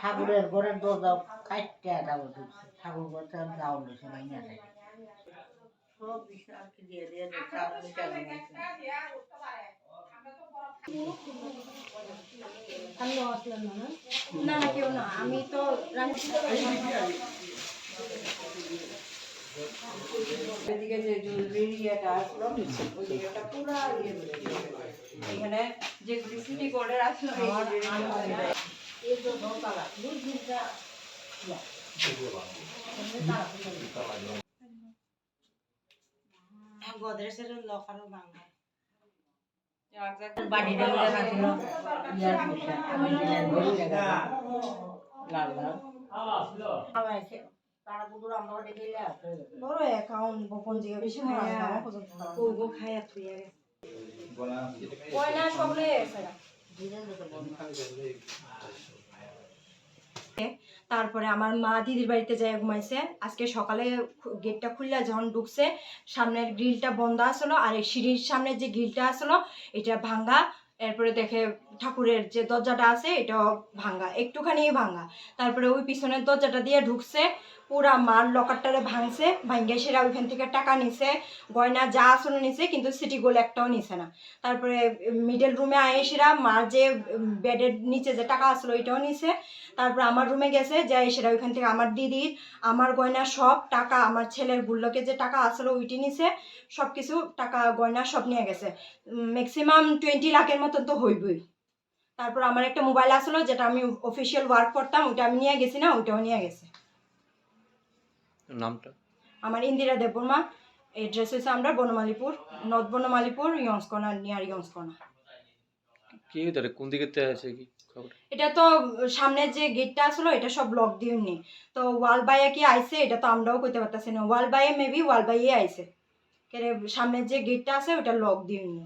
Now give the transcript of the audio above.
ঠাকুরের ঘরের দরজা কাটতে ঢুকছে ঠাকুর ঘর থেকে সব বিষয় আর কি দিয়ে দিয়ে চাল মিটা আমিও আসলাম না না? না না কেউ না। আমি তো এদিকে যে জুয়েলারি ইয়েটা আসলো ওই জায়গাটা পুরো ইয়ে এখানে যেগুলি সিটি কোডের আসলো গদরেজের লকারও ভাঙা বাড়িটা লাল লাল বড় অ্যাকাউন্ট গোপন জায়গা বেশি খায়া থুইয়া গেছে কয়না সবলে তারপরে আমার মা দিদির বাড়িতে যাই ঘুমাইছে। আজকে সকালে গেটটা খুললে, যখন ঢুকছে, সামনের গ্রিলটা বন্ধ আসলো, আর এই সিঁড়ির সামনে যে গ্রিলটা আসলো, এটা ভাঙ্গা। এরপরে দেখে ঠাকুরের যে দরজাটা আছে, এটাও ভাঙ্গা একটুখানি ভাঙ্গা। তারপরে ওই পিছনের দরজাটা দিয়ে ঢুকছে। পুরা মার লকারটারে ভাঙছে ভাঙ্গে সেরা ওইখান থেকে টাকা নিছে, গয়না যা আসলে নিছে, কিন্তু সিটি গোল একটাও নিছে না। তারপরে মিডল রুমে আয়ে সেরা মার যে বেডের নিচে যে টাকা আসলো ওইটাও নিছে। তারপর আমার রুমে গেছে যাই সেটা ওইখান থেকে আমার দিদির, আমার গয়না সব টাকা, আমার ছেলের গুল্লকে যে টাকা আসলো ওইটি নিছে সব কিছু টাকা, গয়না সব নিয়ে গেছে। ম্যাক্সিমাম টোয়েন্টি লাখের মতন তো হইবই। তারপর আমার একটা মোবাইল আসলো, যেটা আমি অফিসিয়াল ওয়ার্ক করতাম, ওইটা আমি নিয়ে গেছি না, ওইটাও নিয়ে গেছে। নামটা? আমার ইন্দিরা দেববর্মা এড্রেস হচ্ছে আমরা বনমালীপুর নর্থ বনমালীপুর ইয়ংসকোনা নিয়ার ইয়ংসকোনা। কি তাহলে কোন দিকে আছে কি এটা তো সামনের যে গেটটা আসলো এটা সব লক দিওনি তো ওয়াল বাইয়ে কি আইছে এটা তো আমরাও কইতে পারতাছি না। ওয়াল বাইয়ে মেবি ওয়াল বাইয়ে আইছে। কেরে সামনের যে গেটটা আছে ওটা লক দিওনি